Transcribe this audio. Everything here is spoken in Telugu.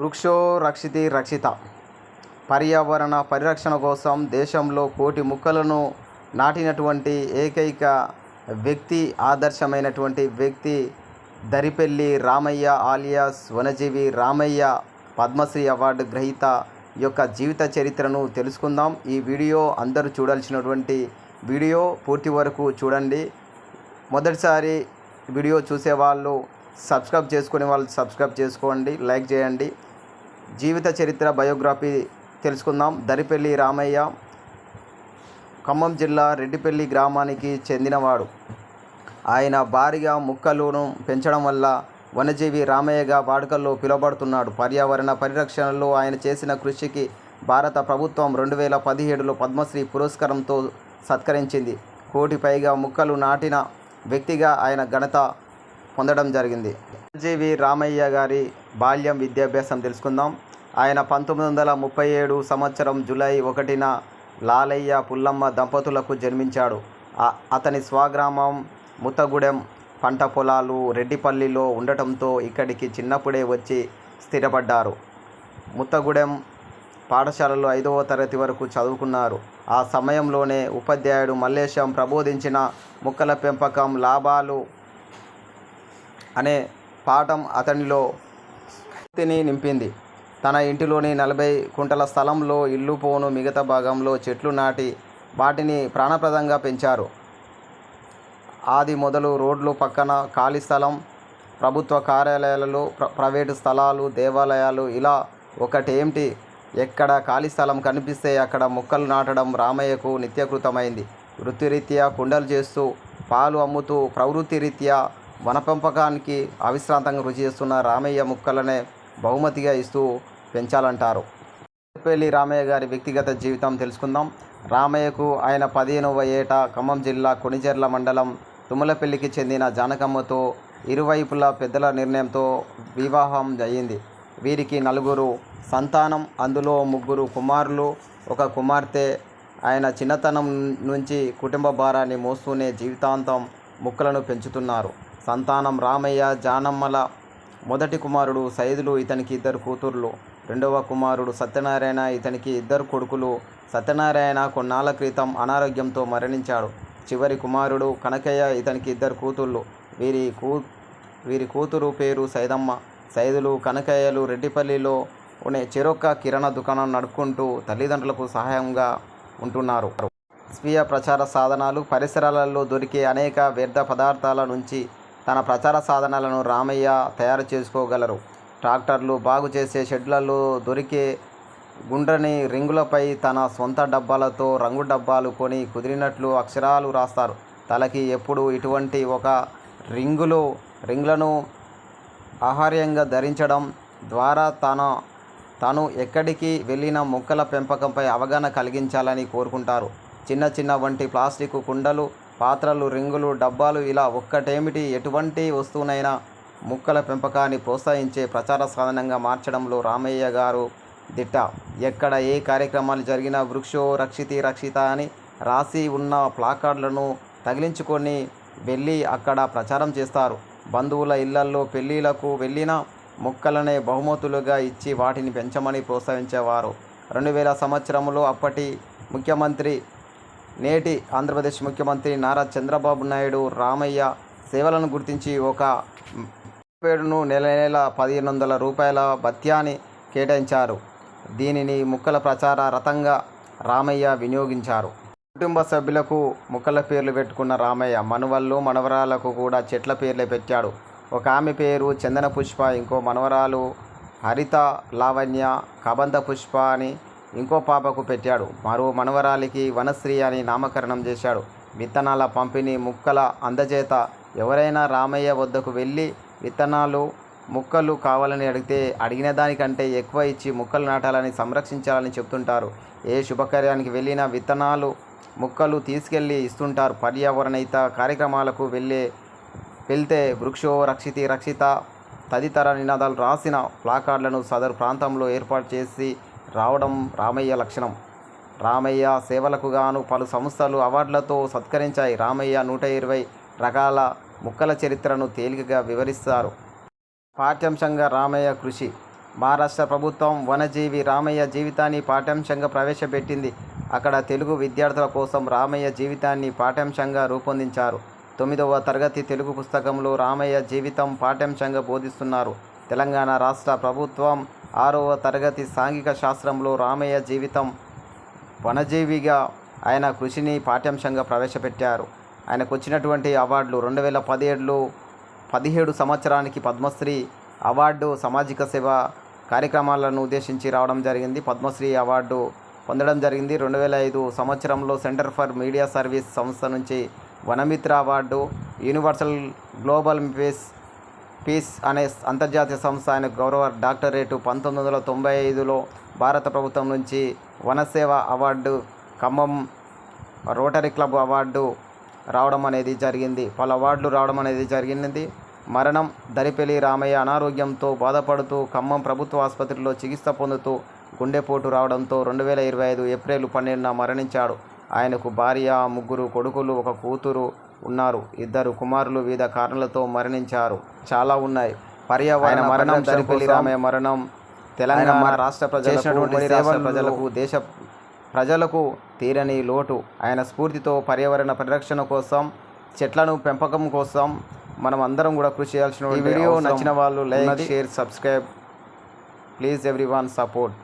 వృక్షో రక్షితి రక్షిత. పర్యావరణ పరిరక్షణ కోసం దేశంలో కోటి ముక్కలను నాటినటువంటి ఏకైక వ్యక్తి ఆదర్శమైనటువంటి వ్యక్తి దరిపెల్లి రామయ్య ఆలియాస్ వనజీవి రామయ్య పద్మశ్రీ అవార్డు గ్రహీత యొక్క జీవిత చరిత్రను తెలుసుకుందాం. ఈ వీడియో అందరూ చూడాల్సినటువంటి వీడియో పూర్తి వరకు చూడండి. మొదటిసారి వీడియో చూసేవాళ్ళు సబ్స్క్రైబ్ చేసుకునే వాళ్ళు సబ్స్క్రైబ్ చేసుకోండి లైక్ చేయండి. జీవిత చరిత్ర బయోగ్రఫీ తెలుసుకుందాం. దరిపెల్లి రామయ్య ఖమ్మం జిల్లా రెడ్డిపల్లి గ్రామానికి చెందినవాడు. ఆయన భారీగా ముక్కలను పెంచడం వల్ల వనజీవి రామయ్యగా వాడుకల్లో పిలువబడుతున్నాడు. పర్యావరణ పరిరక్షణలో ఆయన చేసిన కృషికి భారత ప్రభుత్వం రెండు వేల పదిహేడులో పద్మశ్రీ పురస్కారంతో సత్కరించింది. కోటి పైగా ముక్కలు నాటిన వ్యక్తిగా ఆయన ఘనత పొందడం జరిగింది. వనజీవి రామయ్య గారి బాల్యం విద్యాభ్యాసం తెలుసుకుందాం. ఆయన పంతొమ్మిది వందల ముప్పై ఏడు సంవత్సరం జూలై ఒకటిన లాలయ్య పుల్లమ్మ దంపతులకు జన్మించాడు. అతని స్వగ్రామం ముత్తగూడెం పంట పొలాలు రెడ్డిపల్లిలో ఉండటంతో ఇక్కడికి చిన్నప్పుడే వచ్చి స్థిరపడ్డారు. ముత్తగూడెం పాఠశాలలో ఐదవ తరగతి వరకు చదువుకున్నారు. ఆ సమయంలోనే ఉపాధ్యాయుడు మల్లేశం ప్రబోధించిన మొక్కల పెంపకం లాభాలు అనే పాఠం అతనిలో స్ఫూర్తిని నింపింది. తన ఇంటిలోని నలభై కుంటల స్థలంలో ఇల్లు పోను మిగతా భాగంలో చెట్లు నాటి వాటిని ప్రాణప్రదంగా పెంచారు. ఆది మొదలు రోడ్లు పక్కన ఖాళీ స్థలం ప్రభుత్వ కార్యాలయాలలో ప్ర ప్రైవేటు స్థలాలు దేవాలయాలు ఇలా ఒకటేమిటి? ఎక్కడ ఖాళీ స్థలం కనిపిస్తే అక్కడ మొక్కలు నాటడం రామయ్యకు నిత్యకృతమైంది. వృత్తిరీత్యా కుండలు చేస్తూ పాలు అమ్ముతూ ప్రవృత్తి రీత్యా వనపెంపకానికి అవిశ్రాంతంగా రుచి చేస్తున్న రామయ్య ముక్కలనే బహుమతిగా ఇస్తూ పెంచాలంటారు. పెళ్ళి రామయ్య గారి వ్యక్తిగత జీవితం తెలుసుకుందాం. రామయ్యకు ఆయన పదిహేనవ ఏట ఖమ్మం జిల్లా కొణిజర్ల మండలం తుమ్మలపల్లికి చెందిన జానకమ్మతో ఇరువైపుల పెద్దల నిర్ణయంతో వివాహం అయ్యింది వీరికి నలుగురు సంతానం అందులో ముగ్గురు కుమారులు. ఒక కుమార్తె ఆయన చిన్నతనం నుంచి కుటుంబ భారాన్ని మోస్తూనే జీవితాంతం ముక్కలను పెంచుతున్నారు. సంతానం రామయ్య జానమ్మల మొదటి కుమారుడు సైదులు ఇతనికి ఇద్దరు కూతుర్లు. రెండవ కుమారుడు సత్యనారాయణ ఇతనికి ఇద్దరు కొడుకులు. సత్యనారాయణ కొన్నాళ్ళ క్రితం అనారోగ్యంతో మరణించాడు. చివరి కుమారుడు కనకయ్య ఇతనికి ఇద్దరు కూతుళ్ళు. వీరి కూ వీరి కూతురు పేరు సైదమ్మ. సైదులు కనకయ్యలు రెడ్డిపల్లిలో ఉండే చెరొక్క కిరణ దుకాణం నడుపుకుంటూ తల్లిదండ్రులకు సహాయంగా ఉంటున్నారు. స్వీయ ప్రచార సాధనాలు పరిసరాలలో దొరికే అనేక వ్యర్థ పదార్థాల నుంచి తన ప్రచార సాధనాలను రామయ్య తయారు చేసుకోగలరు. ట్రాక్టర్లు బాగు చేసే షెడ్లలో దొరికే గుండ్రని రింగులపై తన సొంత డబ్బాలతో రంగు డబ్బాలు కొని కుదిరినట్లు అక్షరాలు రాస్తారు. తలకి ఎప్పుడు ఇటువంటి ఒక రింగులు రింగులను ఆహార్యంగా ధరించడం ద్వారా తన తను ఎక్కడికి వెళ్ళిన మొక్కల పెంపకంపై అవగాహన కలిగించాలని కోరుకుంటారు. చిన్న చిన్న వంటి ప్లాస్టిక్ కుండలు పాత్రలు రింగులు డబ్బాలు ఇలా ఒక్కటేమిటి? ఎటువంటి వస్తువునైనా మొక్కల పెంపకాన్ని ప్రోత్సహించే ప్రచార సాధనంగా మార్చడంలో రామయ్య గారు దిట్ట. ఎక్కడ ఏ కార్యక్రమాలు జరిగినా వృక్షో రక్షితి రక్షిత అని రాసి ఉన్న ప్లాకార్డులను తగిలించుకొని వెళ్ళి అక్కడ ప్రచారం చేస్తారు. బంధువుల ఇళ్ళల్లో పెళ్ళిళ్ళకు వెళ్ళిన మొక్కలనే బహుమతులుగా ఇచ్చి వాటిని పెంచమని ప్రోత్సహించేవారు. రెండు వేల సంవత్సరంలో అప్పటి ముఖ్యమంత్రి నేటి ఆంధ్రప్రదేశ్ ముఖ్యమంత్రి నారా చంద్రబాబు నాయుడు రామయ్య సేవలను గుర్తించి ఒక పేడును నెల నెల పదిహేను వందల రూపాయల భత్యాన్ని కేటాయించారు. దీనిని ముక్కల ప్రచార రథంగా రామయ్య వినియోగించారు. కుటుంబ సభ్యులకు ముక్కల పేర్లు పెట్టుకున్న రామయ్య మనవళ్ళు మనవరాలకు కూడా చెట్ల పేర్లే పెట్టాడు. ఒక ఆమె పేరు చందన పుష్ప ఇంకో మనవరాలు హరిత లావణ్య కబంధ పుష్ప అని ఇంకో పాపకు పెట్టాడు. మరో మనవరాలికి వనశ్రీ అని నామకరణం చేశాడు. విత్తనాల పంపిణీ ముక్కల అందజేత ఎవరైనా రామయ్య వద్దకు వెళ్ళి విత్తనాలు మొక్కలు కావాలని అడిగితే అడిగిన దానికంటే ఎక్కువ ఇచ్చి మొక్కలు నాటాలని సంరక్షించాలని చెప్తుంటారు. ఏ శుభకార్యానికి వెళ్ళినా విత్తనాలు మొక్కలు తీసుకెళ్ళి ఇస్తుంటారు. పర్యావరణహిత కార్యక్రమాలకు వెళ్ళే వెళ్తే వృక్షో రక్షితి రక్షిత తదితర నినాదాలు రాసిన ప్లాకార్డులను సదరు ప్రాంతంలో ఏర్పాటు చేసి రావడం రామయ్య లక్షణం. రామయ్య సేవలకు గాను పలు సంస్థలు అవార్డులతో సత్కరించాయి. రామయ్య నూట ఇరవై రకాల ముక్కల చరిత్రను తేలికగా వివరిస్తారు. పాఠ్యాంశంగా రామయ్య కృషి. మహారాష్ట్ర ప్రభుత్వం వనజీవి రామయ్య జీవితాన్ని పాఠ్యాంశంగా ప్రవేశపెట్టింది. అక్కడ తెలుగు విద్యార్థుల కోసం రామయ్య జీవితాన్ని పాఠ్యాంశంగా రూపొందించారు. తొమ్మిదవ తరగతి తెలుగు పుస్తకంలో రామయ్య జీవితం పాఠ్యాంశంగా బోధిస్తున్నారు. తెలంగాణ రాష్ట్ర ప్రభుత్వం ఆరవ తరగతి సాంఘిక శాస్త్రంలో రామయ్య జీవితం వనజీవిగా ఆయన కృషిని పాఠ్యాంశంగా ప్రవేశపెట్టారు. ఆయనకు వచ్చినటువంటి అవార్డులు రెండు వేల పదిహేడులో పదిహేడు సంవత్సరానికి పద్మశ్రీ అవార్డు సామాజిక సేవ కార్యక్రమాలను ఉద్దేశించి రావడం జరిగింది. పద్మశ్రీ అవార్డు పొందడం జరిగింది. రెండు వేల ఐదు సంవత్సరంలో సెంటర్ ఫర్ మీడియా సర్వీస్ సంస్థ నుంచి Vanamitra award universal global peace peace అనే అంతర్జాతీయ సంస్థ ఆయన గౌరవ డాక్టరేటు. పంతొమ్మిది వందల తొంభై ఐదులో భారత ప్రభుత్వం నుంచి Vanaseva award Khammam Rotary club award రావడం అనేది జరిగింది. పలు అవార్డులు రావడం అనేది జరిగినది మరణం దరిపెలి రామయ్య అనారోగ్యంతో బాధపడుతూ ఖమ్మం ప్రభుత్వ ఆసుపత్రిలో చికిత్స పొందుతూ గుండెపోటు రావడంతో రెండు వేల ఇరవై ఐదు ఏప్రిల్ పన్నెండున మరణించాడు. ఆయనకు భార్య ముగ్గురు కొడుకులు ఒక కూతురు ఉన్నారు. ఇద్దరు కుమారులు వివిధ కారణాలతో మరణించారు. చాలా ఉన్నాయి. పర్యావరణ మరణం దరిపెలి రామయ్య మరణం తెలంగాణ రాష్ట్ర ప్రజలకు రాష్ట్ర ప్రజలకు దేశ ప్రజలకు తీరని లోటు. ఆయన స్ఫూర్తితో పర్యావరణ పరిరక్షణ కోసం చెట్లను పెంపకం కోసం మనం అందరం కూడా కృషి చేయాల్సిన ఈ వీడియో నచ్చిన వాళ్ళు like share subscribe. Please everyone support.